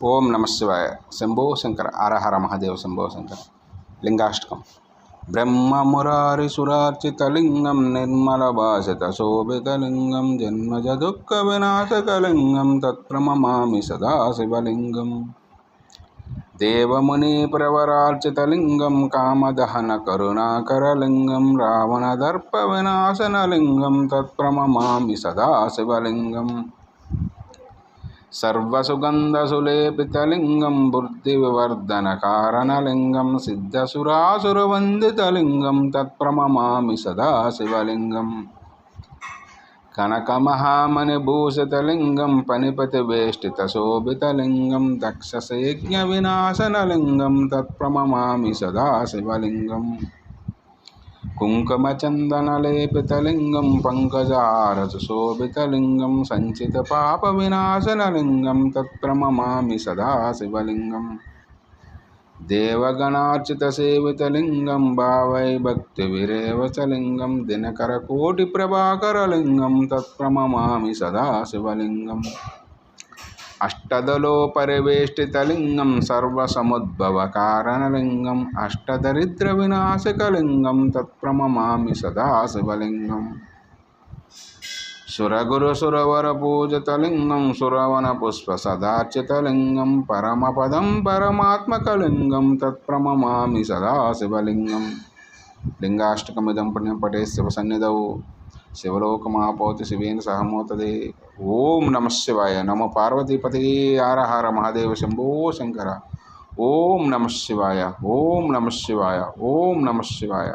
ఓం నమ శివాయ శంభో శంకర హర మహాదేవ శంభో శంకర లింగాష్టకం బ్రహ్మమురారి సురార్చితలింగం నిర్మల భాషత శోభితలింగం జన్మజ దుఃఖ వినాశకలింగం తత్ప్రమమామి సదా శివలింగం దేవముని సర్వసుగంధసులేపితలింగం బుద్ధి వివర్ధన కారణలింగం సిద్ధసురాసురవందితలింగం తత్ప్రమమామి సదా శివలింగం కనకమహామణిభూషితలింగం పనిపతి వేష్టిత శోభితలింగం దక్ష వినాశనలింగం తత్ప్రమమామి సదా కుంకుమచందనలేపితలింగం పంకజారసుశోభితలింగం సంచిత పాప వినాశనలింగం తత్ర మమామి సదాశివలింగం. దేవగణార్చిత సేవితలింగం భావై భక్తి విరేవచలింగం దినకర కోటి ప్రభాకరలింగం తత్ర మమామి సదాశివలింగం. అష్టదలో పరివేష్టితలింగం సర్వసముద్భవకారణలింగం అష్టదరిద్ర వినాశకలింగం తత్ప్రమమామి సదాశివలింగం. సురగురు సురవర పూజతలింగం సురవన పుష్ప సదార్చితలింగం పరమపదం పరమాత్మకలింగం తత్ప్రమమామి సదాశివలింగం. లింగాష్టకమిదం పుణ్యం పటే శివ సన్నిధౌ. శివలోకమాపోతి శివేన సహమోతదే. ఓం నమ శివాయ. నమ పార్వతీపతి హర హర మహాదేవ శంభో శంకర. ఓం నమ శివాయ. ఓం నమ శివాయ. ఓం నమ శివాయ.